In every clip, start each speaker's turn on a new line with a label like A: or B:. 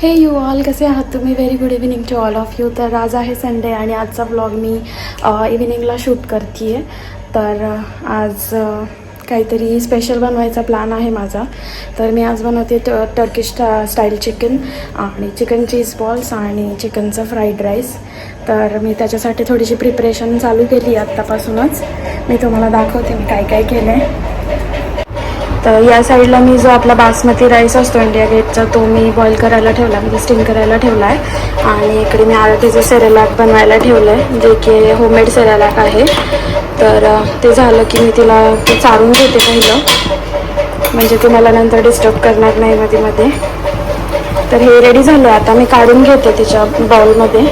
A: हे you all कसे आहात तुम्ही? Very good evening to all of you तर आज आहे संडे आणि आजचा व्लॉग मी इव्हिनिंगला शूट करते आहे तर आज काहीतरी स्पेशल बनवायचा प्लॅन आहे माझा. तर मी आज बनवते ट टर्किश स्टाईल चिकन आणि चिकन चीज बॉल्स आणि चिकनचं फ्राईड राईस तर मी त्याच्यासाठी थोडीशी प्रिपरेशन चालू केली आत्तापासूनच मी तुम्हाला दाखवते मी काय काय केलं आहे तर या साईडला मी जो आपला बासमती राईस असतो इंडिया गेटचा तो मी बॉईल करायला ठेवला म्हणजे स्टीम करायला ठेवला आहे आणि इकडे मी आरतीचं सेरेलॅक बनवायला ठेवलं आहे जे की होममेड सेरेलॅक आहे. तर ते झालं की मी तिला ते चारून घेते पहिलं. म्हणजे तुम्हाला नंतर डिस्टर्ब करणार नाही मध्ये मध्ये तर हे रेडी झालं आता मी काढून घेते तिच्या बाउलमध्ये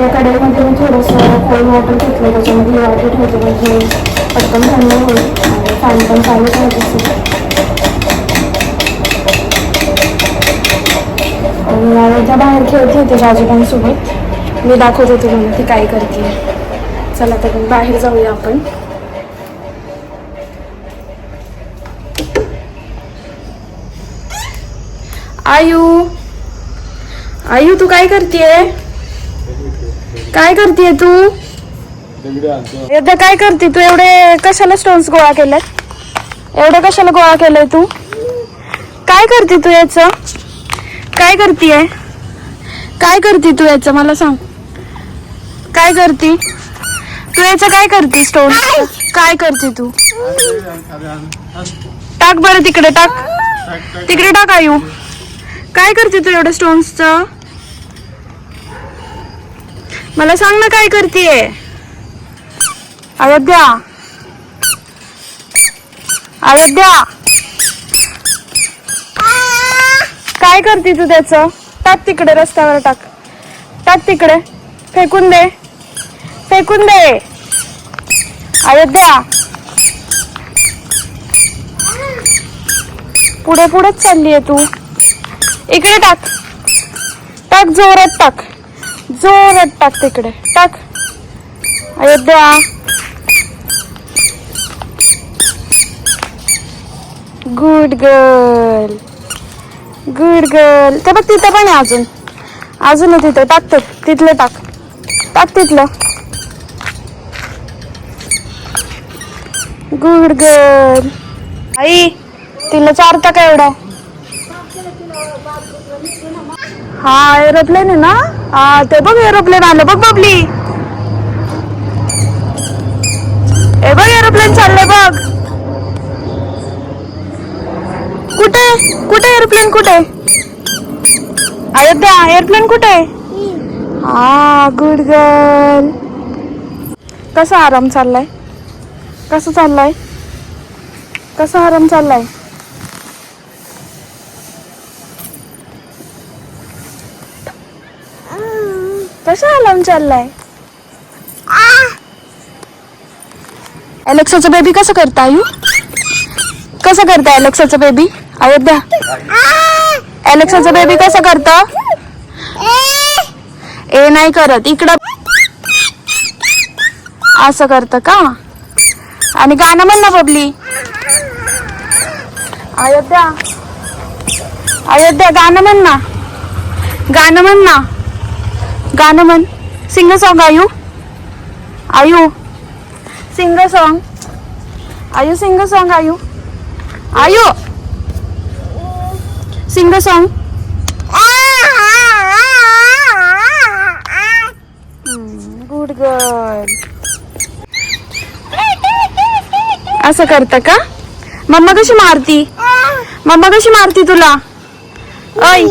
A: या कडेमध्ये मी थोडंसं कोल्ड वॉटर घेतलं त्याच्यामध्ये वॉटर ठेवतो म्हणजे पटकन थंड होईल. आणि फॅन पण चालू करत असेल. आणि बाहेर खेळते होते बाजूबांसोबत मी दाखवत होते म्हणून ती काय करते. चला तर मग बाहेर जाऊया आपण. आयू आयू तू काय करतेय? काय करतेय तू? एकदा काय करते तू? एवढे कशाला स्टोन्स गोळा केलेत एवढे कशाला गोळा केलंय तू? काय करते तू याच? काय करतीये? काय करते तू याच? मला सांग. काय करते? तू याच काय करते स्टोन काय करते तू? टाक बरं तिकडे टाक. तिकडे टाक आयू. काय करते तू एवढं स्टोन्सचं मला सांग ना काय करतेय. अयोध्या. अयोध्या. काय करते तू त्याच? टाक तिकडे रस्त्यावर टाक. टाक तिकडे. फेकून दे. फेकून दे. अयोध्या. पुढे पुढेच चालली आहे तू. इकडे टाक. टाक जोरात टाक. जोरात टाक तिकडे. टाक. Ayodhya. Good girl good girl ते बघ तिथं पण आहे अजून. अजून तिथं. टाकतं तिथलं टाक. टाक तिथलं. गुड गर्ल आई तिला चारता का एवढा? हा एरोप्लेन आहे ना? हा ते बघ एरोप्लेन आलं बघ बबली. ए बघ एरोप्लेन चाललंय बघ. कुठे? कुठे एरोप्लेन कुठे? अयोध्या एअरप्लेन कुठे? हा गुड गर्ल कसा आराम चाललाय? कसं चाललाय? कसा आराम चाललाय? कसा आराम चाललाय? एलेक्साचं बेबी कसं करता यू कसं करता एलेक्साचं बेबी अयोध्या? एलेक्साचं बेबी कसं करतं? ए नाही करत. इकडं असं करतं का? आणि गाणं म्हण ना बबली. अयोध्या. अयोध्या गाणं म्हण ना. गाणं म्हण ना. गाणं म्हण. सिंग सॉन्ग आयू. आयू. सिंग सॉन्ग आयू सिंग सॉन्ग आयू. आयू. सिंग सॉन्ग गुड गर्ल असं करता का? मम्मा कशी मारती? मम्मा कशी मारती तुला? ऐ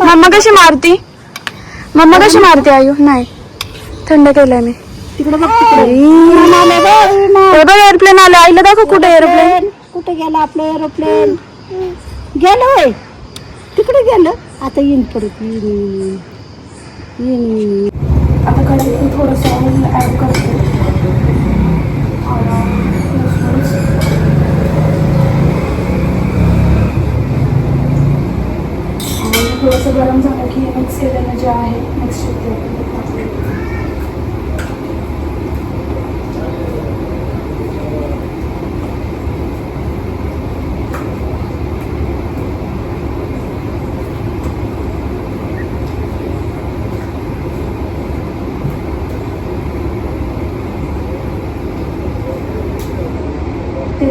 A: मम्मा कशी मारती? मम्मा कशी मारते आयू नाही. थंड केलंय मी.
B: तिकडे. बघ तिकडे
A: एअरप्लेन आलं. आईला दाखव कुठे एअरप्लेन
B: कुठे गेलं आपलं एरोप्लेन गेलं होय. तिकडे गेलं. आता येईन परत येईन. येईन.
A: आता थोडंसं ॲड करते. थोडंसं गरम झालं की मिक्स केलेलं जे आहे मिक्स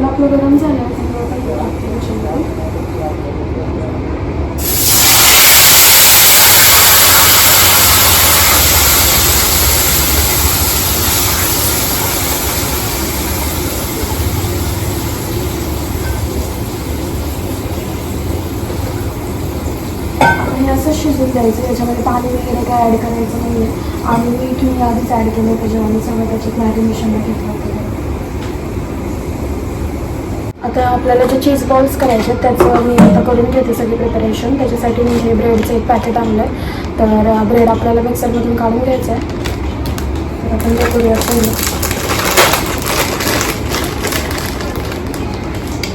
A: आपलं गरम झालं आहे त्यामुळे आपण ते टाकतो त्याच्यामध्ये. हे असं शिजून द्यायचं याच्यामध्ये पाणी वगैरे काय ॲड करायचं नाही आहे आणि मीठ मी आधीच ॲड केलं त्याच्यावर मी सगळं त्याच्यात मॅरिनेशनला घेतलं होतं. आता आपल्याला जे चीज बॉल्स करायचे आहेत, त्याचं मी आता करून घेते सगळी प्रिपरेशन त्याच्यासाठी मी हे ब्रेडचं एक पॅकेट आणलं आहे तर ब्रेड आपल्याला मिक्सरमधून काढून घ्यायचं आहे तर आपण ते करूया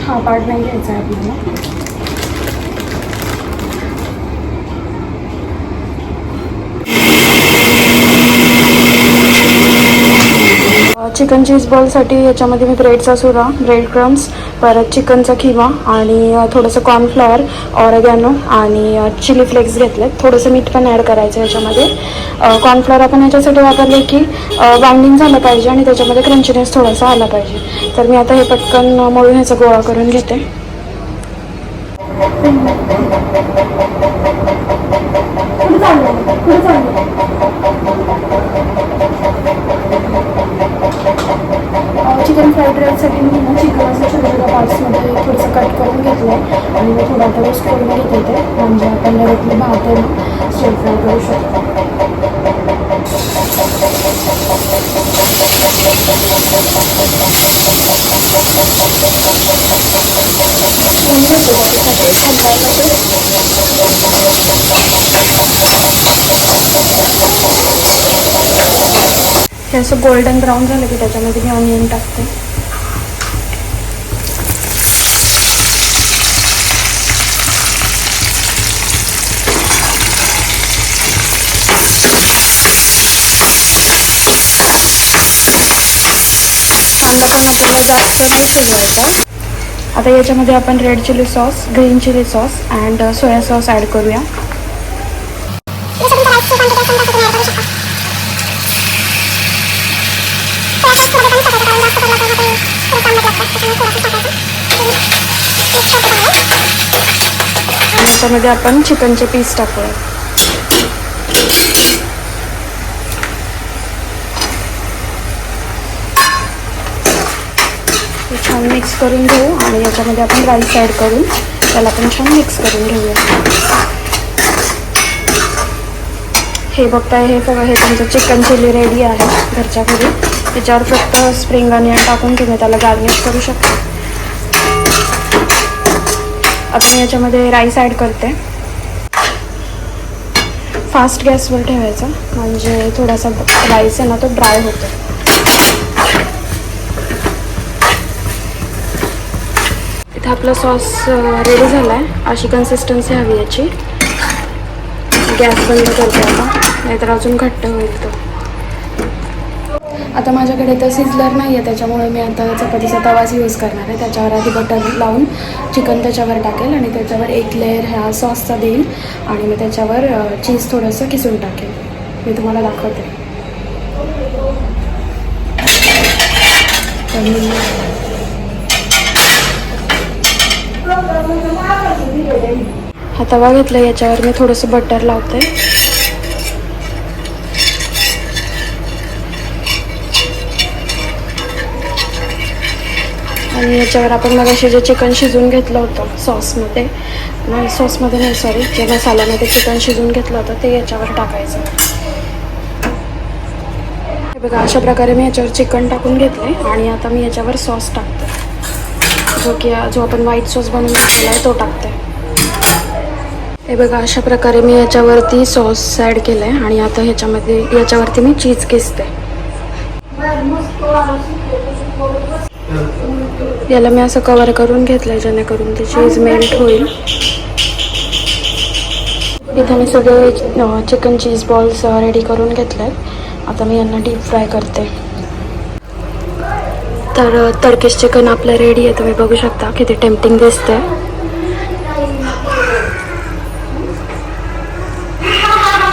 A: हा पार्ट नाही घ्यायचा आहे आपल्याला. चिकन चीज बॉलसाठी याच्यामध्ये मी ब्रेडचा सुरा ब्रेड क्रम्स परत चिकनचा किमा आणि थोडंसं कॉर्नफ्लॉवर ऑरेगॅनो आणि चिली फ्लेक्स घेतले थोडंसं मीठ पण ॲड करायचं याच्यामध्ये. कॉर्नफ्लॉवर आपण याच्यासाठी वापरले की बाउंडिंग झालं पाहिजे आणि त्याच्यामध्ये क्रंचीनेस थोडासा आला पाहिजे. तर मी आता हे पटकन मळून ह्याचा गोळा करून घेते कुठे चाललं कुठे चाललं चिकन फ्राईड राईससाठी मी ना चिकन असं छोट्या छोट्या पार्ट्समध्ये थोडंसं कट करून घेतलं आहे आणि मी थोडा आता रोस्ट करून घेते ते म्हणजे आपण डायरेक्टली भात आहे फ्राय करू शकतो Thank you. हे असं गोल्डन ब्राऊन झालं की त्याच्यामध्ये मी ऑनियन टाकते. कांदा पण आपल्याला जास्त नाही शिजवायचा. आता याच्यामध्ये आपण red chilli sauce green chilli sauce and soya sauce add करूया. याच्यामध्ये आपण चिकनचे पीस टाकूया. छान मिक्स करून घेऊ आणि याच्यामध्ये आपण राईस ॲड करून त्याला आपण छान मिक्स करून घेऊया. हे बघताय हे सगळं हे तुमचं चिकन चिली रेडी आहे घरच्या घरी. त्याच्यावर फक्त स्प्रिंग अनियन टाकून तुम्ही त्याला गार्निश करू शकता. आता मी याच्यामध्ये राईस ॲड करते. फास्ट गॅसवर ठेवायचा. म्हणजे थोडासा राईस आहे ना तो ड्राय होतो. इथे आपला सॉस रेडी झाला आहे अशी कन्सिस्टन्सी हवी याची. गॅस बंद करते आता. नाहीतर अजून घट्ट होईल तो. आता माझ्याकडे तर सिझलर नाही आहे त्याच्यामुळे मी आता चपातीचा तवाच यूज करणार आहे. त्याच्यावर आधी बटर लावून चिकन त्याच्यावर टाकेल आणि त्याच्यावर एक लेअर ह्या सॉसचा देईल आणि मी त्याच्यावर चीज थोडंसं किसून टाकेल. मी तुम्हाला दाखवते. हा तवा घेतला याच्यावर मी थोडंसं बटर लावते. आणि याच्यावर आपण मग जे चिकन शिजवून घेतलं होतं सॉसमध्ये नाही सॉसमध्ये नाही सॉरी जे मसाल्यामध्ये चिकन शिजवून घेतलं होतं ते याच्यावर टाकायचं. हे बघा अशा प्रकारे मी याच्यावर चिकन टाकून घेतले आणि आता मी याच्यावर सॉस टाकते. जो की जो आपण व्हाईट सॉस बनवून घेतलेला आहे तो टाकते. हे बघा अशा प्रकारे मी याच्यावरती सॉस ॲड केलं आहे आणि आता ह्याच्यामध्ये याच्यावरती मी चीज किसते. याला मी असं कवर करून घेतलं आहे जेणेकरून ते चीज मेल्ट होईल. इथे मी सगळे चिकन चीज बॉल्स रेडी करून घेतले आहेत आता मी यांना डीप फ्राय करते. तर तडकेश चिकन आपलं रेडी आहे तुम्ही बघू शकता. किती टेम्पटिंग दिसते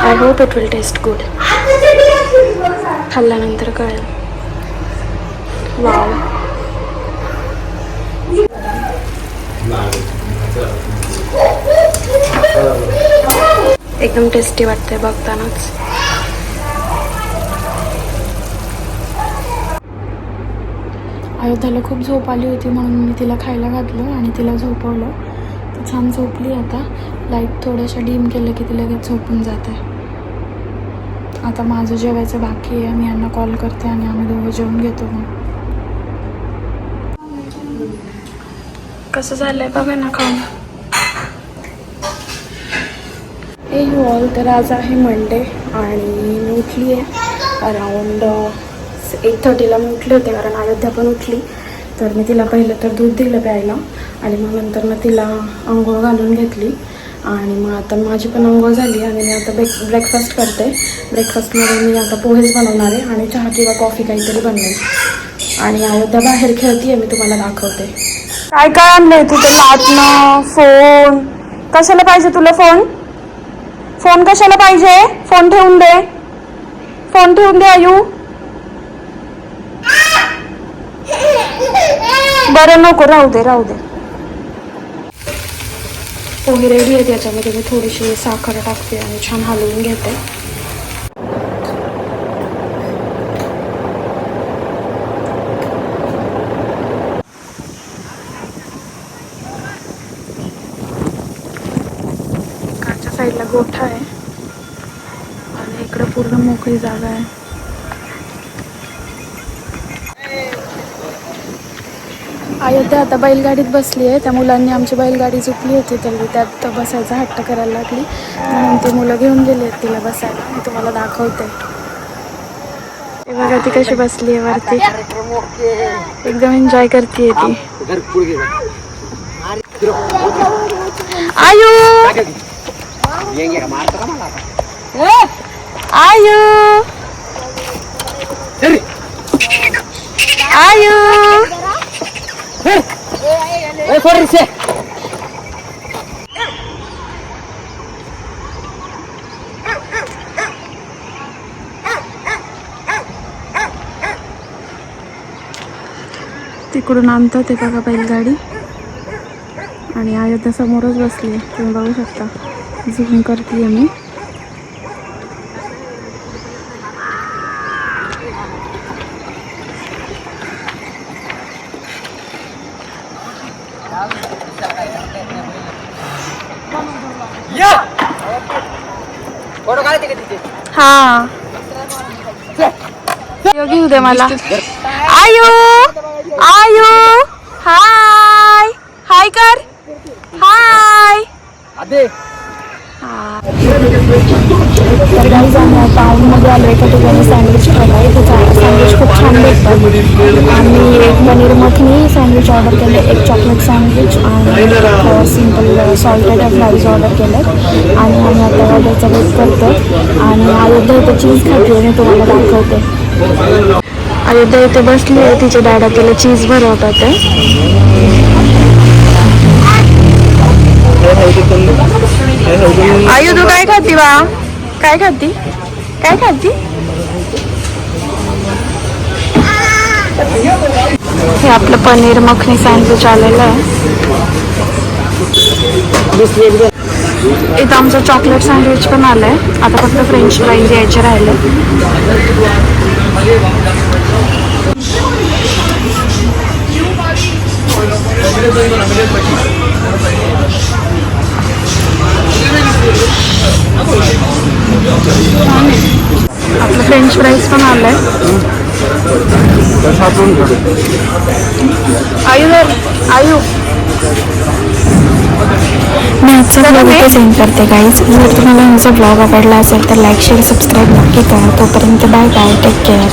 A: I hope it will taste good खाल्ल्यानंतर कळेल. वाव एकदम टेस्टी वाटतंय बघतानाच. अयोध्याला खूप झोप आली होती म्हणून मी तिला खायला घातलं आणि तिला झोपवलं. ती छान झोपली आता. लाइट थोड्याशा डीम केलं की ती लगेच झोपून जाते. आता माझं जेवायचं बाकी आहे. मी यांना कॉल करते आणि आम्ही दोघं जेवून घेतो मग. कसं झालंय बघा ना खाऊन ए यू ऑल तर आज आहे मंडे आणि मी उठली आहे अराऊंड एट थर्टीला मी उठले होते कारण अयोध्या पण उठली. तर मी तिला पहिलं तर दूध दिलं प्यायला आणि मग नंतर मग तिला आंघोळ घालून घेतली. आणि मग आता माझी पण आंघोळ झाली आणि मी आता ब्रेक ब्रेकफास्ट करते. ब्रेकफास्टमध्ये मी आता पोहेच बनवणार आहे आणि चहा किंवा कॉफी काहीतरी बनवेल. आणि अयोध्या बाहेर खेळतीये मी तुम्हाला दाखवते. काय काय आणलंय तुझं लाटणं फोन. कशाला पाहिजे तुला फोन? फोन कशाला पाहिजे? फोन ठेवून दे. फोन ठेवून दे आयू. बरं नको. राहू दे राहू दे. पोहे रेडी आहे त्याच्यामध्ये मी थोडीशी साखर टाकते आणि छान हलवून घेते इकडच्या साईडला गोठा आहे आणि इकडं पूर्ण मोकळी जागा आहे अयोध्या आता बैलगाडीत बसली आहे. त्या मुलांनी आमची बैलगाडी झुकली होती तर त्यात बसायचा हट्ट करायला लागली. म्हणून ते मुलं घेऊन गेली आहेत तिला बसायला. मी तुम्हाला दाखवते. हे बघा ती कशी बसली आहे वरती. एकदम एन्जॉय करते ती. आयो! आयू। आयू। तिकडून आणतात ते बघा बैलगाडी. आणि अयोध्या समोरच बसली आहे तुम्ही बघू शकता. झूम करते मी हा उद्या मला. आयू आयू हाय हाय कर हाय. आलो एका ठिकाणी सँडविच खायला इथे सँडविच खूप छान भेटतात आम्ही एक पनीर मखनी सँडविच ऑर्डर केले एक चॉकलेट सँडविच आणि सिंपल सॉल्टेड फ्राईज ऑर्डर केले आणि आम्ही आता ऑर्डरचा वेट करतो आणि अयोध्या इथे चीज खाते मी तुम्हाला दाखवते. अयोध्या इथे बसली आहे तिच्या डॅडा तिला चीज भरवतात ते आयु तू काय खाती बा? काय खाती? काय खाती? हे आपलं पनीर मखनी सँडविच आलेलं आहे. इथं आमचं चॉकलेट सँडविच पण आलं आहे आता फक्त फ्रेंच फ्राईज यायचे राहिले. आपलं फ्रेंच फ्राईज पण आलं आहे आयु धर आयु. मी आजचा ब्लॉग इथे सेंड करते गाईज जर तुम्हाला माझा ब्लॉग आवडला असेल तर लाईक शेअर सबस्क्राईब नक्की करा. तोपर्यंत बाय बाय टेक केअर